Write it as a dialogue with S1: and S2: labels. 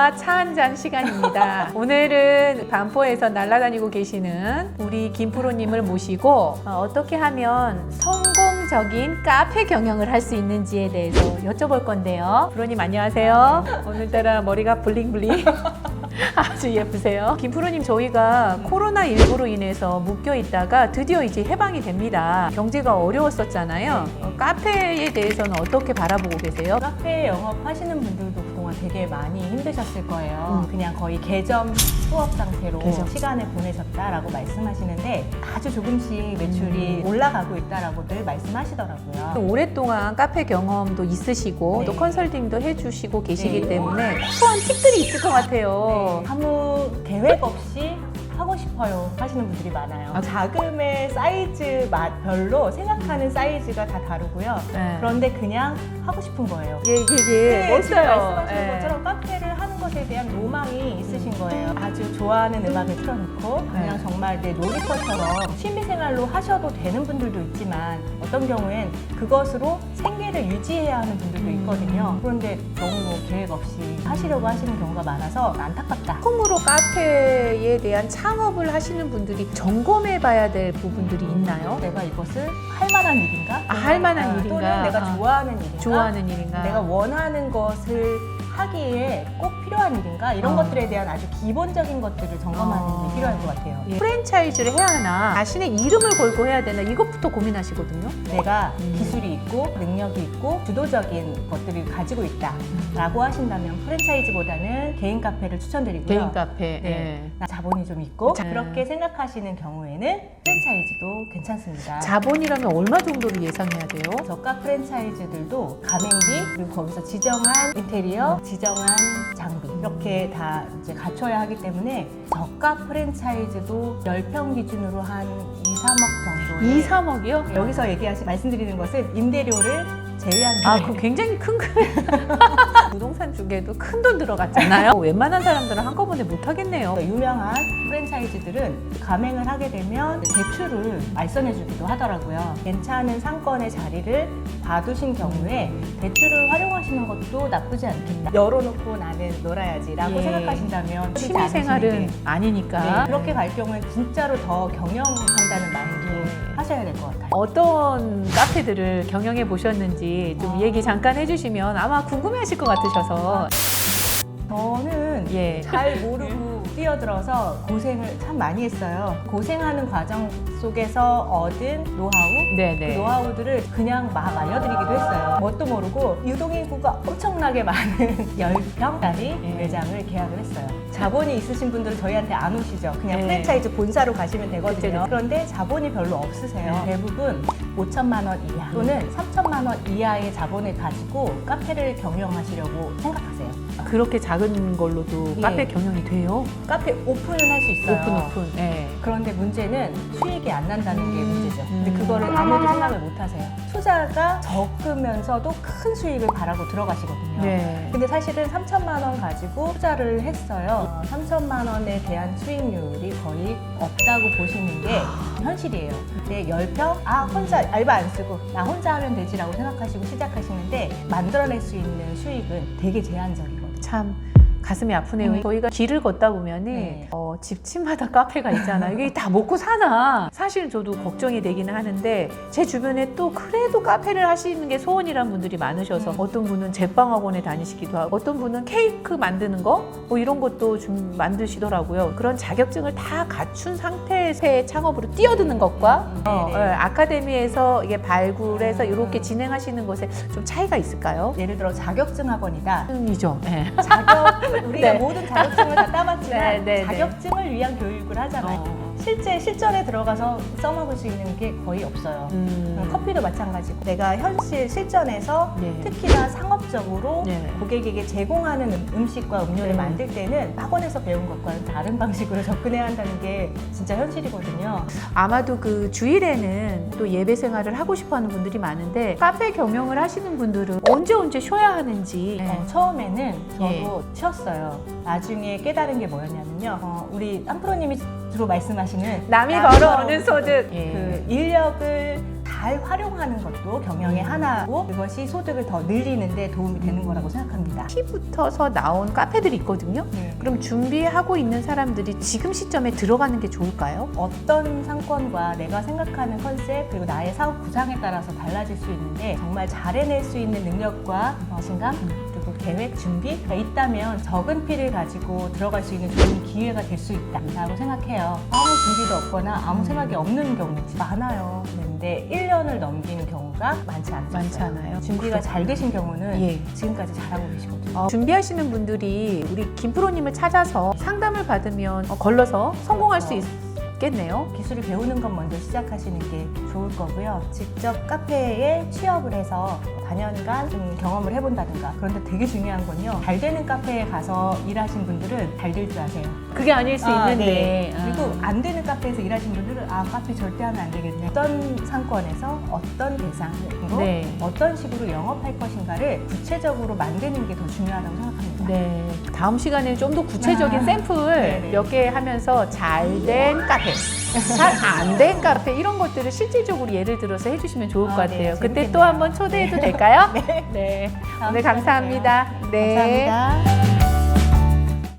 S1: 반포와 차 한 잔 시간입니다. 오늘은 반포에서 날아다니고 계시는 우리 김프로님을 모시고 어, 떻게 하면 성공적인 카페 경영을 할 수 있는지에 대해서 여쭤볼 건데요. 프로님 안녕하세요. 오늘따라 머리가 블링블링. 아주 예쁘세요. 김프로님 저희가 코로나19로 인해서 묶여 있다가 드디어 이제 해방이 됩니다. 경제가 어려웠었잖아요. 어, 카페에 대해서는 어떻게 바라보고 계세요?
S2: 카페 영업하시는 분들도 그 동안 되게 많이 힘드셨을 거예요.
S1: 음.
S2: 그냥 거의 개점 수업 상태로
S1: 개점.
S2: 시간을 보내셨다라고 말씀하시는데 아주 조금씩 매출이
S1: 음.
S2: 올라가고 있다라고들 말씀하시더라고요.
S1: 오랫동안 카페 경험도 있으시고
S2: 네.
S1: 또 컨설팅도 해주시고 계시기
S2: 네.
S1: 때문에 소원 팁들이 있을 것 같아요.
S2: 네, 아무 계획 없이 싶어요 하시는 분들이 많아요.
S1: 아.
S2: 자금의 사이즈 맛별로 생각하는 사이즈가 다 다르고요.
S1: 네.
S2: 그런데 그냥 하고 싶은 거예요.
S1: 예, 예, 예.
S2: 네, 지금
S1: 멋져요.
S2: 말씀하신
S1: 예.
S2: 것처럼 카페를 하는 것에 대한 로망이 있으신 거예요. 아주 좋아하는 음악을 틀어놓고 그냥
S1: 네.
S2: 정말 내 놀이터처럼 취미생활로 하셔도 되는 분들도 있지만 어떤 경우엔 그것으로 생계를 유지해야 하는 분들도
S1: 음.
S2: 있거든요. 그런데 너무 계획 없이 하시려고 하시는 경우가 많아서 안타깝다.
S1: 처음으로 카페 에 대한 창업을 하시는 분들이 점검해 봐야 될 부분들이 있나요?
S2: 내가 이것을 할 만한 일인가?
S1: 아, 할 만한 일인가?
S2: 또는 내가
S1: 아.
S2: 좋아하는 일인가?
S1: 좋아하는 일인가?
S2: 내가 원하는 것을 하기에 꼭 필요한 일인가? 이런
S1: 어.
S2: 것들에 대한 아주 기본적인 것들을 점검하는
S1: 어.
S2: 게 필요할 것 같아요.
S1: 예. 프랜차이즈를 해야 하나 자신의 이름을 걸고 해야 되나 이것부터 고민하시거든요.
S2: 내가
S1: 음.
S2: 기술이 있고 능력이 있고 주도적인 것들을 가지고 있다라고 하신다면 프랜차이즈보다는 개인 카페를 추천드리고요.
S1: 개인 카페.
S2: 네. 나 자본이 좀 있고
S1: 자-
S2: 그렇게 생각하시는 경우에는 프랜차이즈도 괜찮습니다.
S1: 자본이라면 얼마 정도를 예상해야 돼요?
S2: 저가 프랜차이즈들도 가맹비 그리고 거기서 지정한 인테리어, 지정한 장비 이렇게 다 이제 갖춰야 하기 때문에 저가 프랜차이즈도 10평 기준으로 한 2, 3억 정도의
S1: 2, 3억이요?
S2: 여기서 얘기하시 말씀드리는 것은 임대료를 제외한
S1: 아. 그 굉장히 큰 금액. 부동산 쪽에도 큰 돈 들어갔잖아요. 웬만한 사람들은 한꺼번에 못 하겠네요.
S2: 유명한 프랜차이즈들은 가맹을 하게 되면 대출을 알선해 주기도 하더라고요. 괜찮은 상권의 자리를 봐두신 경우에 대출을 활용하시는 것도 나쁘지 않겠다. 열어놓고 나는 놀아야지라고
S1: 예.
S2: 생각하신다면
S1: 취미 생활은
S2: 네,
S1: 아니니까.
S2: 그렇게 갈 경우엔 진짜로 더 경영한다는 마인드로
S1: 예.
S2: 하셔야 될 것 같아요.
S1: 어떤 카페들을 경영해 보셨는지 좀
S2: 아.
S1: 얘기 잠깐 해주시면 아마 궁금해하실 것 같으셔서
S2: 저는
S1: 예.
S2: 잘 모르고 뛰어들어서 고생을 참 많이 했어요. 고생하는 과정 속에서 얻은 노하우, 그
S1: 네네.
S2: 노하우들을 그냥 막 알려드리기도 했어요. 뭣도 모르고 유동인구가 엄청나게 많은 10평짜리
S1: 예.
S2: 매장을 계약을 했어요. 자본이 있으신 분들은 저희한테 안 오시죠. 그냥
S1: 예.
S2: 프랜차이즈 본사로 가시면 되거든요. 그런데 자본이 별로 없으세요.
S1: 예.
S2: 대부분 5천만 원 이하 또는 3천만 원 이하의 자본을 가지고 카페를 경영하시려고 생각하세요.
S1: 그렇게 작은 걸로도
S2: 예.
S1: 카페 경영이 돼요?
S2: 카페 오픈을 할수 있어요.
S1: 오픈 오픈. 네.
S2: 그런데 문제는 수익이 안 난다는 게
S1: 음,
S2: 문제죠. 근데
S1: 음.
S2: 그거를 아무도 생각을 못 하세요. 투자가 적으면서도 큰 수익을 바라고 들어가시거든요.
S1: 네.
S2: 근데 사실은 3천만 원 가지고 투자를 했어요. 어, 3천만 원에 대한 수익률이 거의 없다고 보시는 게 현실이에요. 근데 10평? 아, 혼자 알바 안 쓰고 나 혼자 하면 되지라고 생각하시고 시작하시는데 만들어낼 수 있는 수익은 되게 제한적이거든요.
S1: 참 가슴이 아프네요.
S2: 음.
S1: 저희가 길을 걷다 보면은
S2: 네.
S1: 어, 집집마다 카페가 있잖아요. 이게 다 먹고 사나? 사실 저도 걱정이 되기는 하는데 제 주변에 또 그래도 카페를 하시는 게 소원이란 분들이 많으셔서
S2: 음.
S1: 어떤 분은 제빵학원에 다니시기도 하고 어떤 분은 케이크 만드는 거 뭐 이런 것도 좀 만드시더라고요. 그런 자격증을 다 갖춘 상태에서의 창업으로 뛰어드는 것과
S2: 음,
S1: 어. 예, 아카데미에서 이게 발굴해서 이렇게 진행하시는 것에 좀 차이가 있을까요?
S2: 예를 들어 자격증 학원이다.
S1: 이죠. 네.
S2: 자격 우리가
S1: 네.
S2: 모든 자격증을 다 따봤지만
S1: 네, 네, 네.
S2: 자격 증을 위한 교육을 하잖아요.
S1: 어.
S2: 실제 실전에 들어가서 써먹을 수 있는 게 거의 없어요.
S1: 음.
S2: 커피도 마찬가지고 내가 현실 실전에서
S1: 네.
S2: 특히나 상업적으로
S1: 네.
S2: 고객에게 제공하는 음- 음식과 음료를
S1: 네.
S2: 만들 때는 학원에서 배운 것과는 다른 방식으로 접근해야 한다는 게 진짜 현실이거든요.
S1: 아마도 그 주일에는 또 예배 생활을 하고 싶어 하는 분들이 많은데 카페 경영을 하시는 분들은 언제 언제 쉬어야 하는지
S2: 어, 처음에는 저도
S1: 예.
S2: 쉬었어요. 나중에 깨달은 게 뭐였냐면요. 어, 우리 안프로님이 주로 말씀하시는
S1: 남이
S2: 남-
S1: 벌어오는 소득
S2: 그 인력을 다잘 활용하는 것도 경영의
S1: 음.
S2: 하나고 그것이 소득을 더 늘리는데 도움이 되는 거라고 생각합니다.
S1: 피부터서 나온 카페들이 있거든요.
S2: 네.
S1: 그럼 준비하고 있는 사람들이 지금 시점에 들어가는 게 좋을까요?
S2: 어떤 상권과 내가 생각하는 컨셉 그리고 나의 사업 구상에 따라서 달라질 수 있는데 정말 잘 해낼 수 있는 능력과 자신감 그리고 계획 준비가 있다면 적은 피를 가지고 들어갈 수 있는 좋은 기회가 될 수 있다고 생각해요. 아무 준비도 없거나 아무 생각이 없는 경우 많아요. 그런데 1년을 넘기는 경우가 많지 않죠.
S1: 많지 않아요.
S2: 준비가 잘 되신 경우는
S1: 예.
S2: 지금까지 잘하고 계시거든요.
S1: 어, 준비하시는 분들이 우리 김프로님을 찾아서 상담을 받으면 어, 걸러서 성공할 수
S2: 그렇죠.
S1: 있겠네요.
S2: 기술을 배우는 것 먼저 시작하시는 게 좋을 거고요. 직접 카페에 취업을 해서 단연간 좀 경험을 해본다든가. 그런데 되게 중요한 건요. 잘 되는 카페에 가서 일하신 분들은 잘 될 줄 아세요.
S1: 그게 아닐 수
S2: 아,
S1: 있는데.
S2: 네.
S1: 아.
S2: 그리고 안 되는 카페에서 일하신 분들은 아 카페 절대 하면 안 되겠네. 어떤 상권에서 어떤 대상으로
S1: 네.
S2: 어떤 식으로 영업할 것인가를 구체적으로 만드는 게 더 중요하다고 생각합니다.
S1: 네. 다음 시간에 좀 더 구체적인
S2: 아,
S1: 샘플. 몇 개 하면서 잘 된 카페, 잘 안된 카페 이런 것들을 실질적으로 예를 들어서 해주시면 좋을 것
S2: 아, 네,
S1: 같아요. 그때
S2: 재밌겠네요.
S1: 또 한번 초대해도 될까요?
S2: 네.
S1: 네. 오늘 감사합니다. 네.
S2: 감사합니다.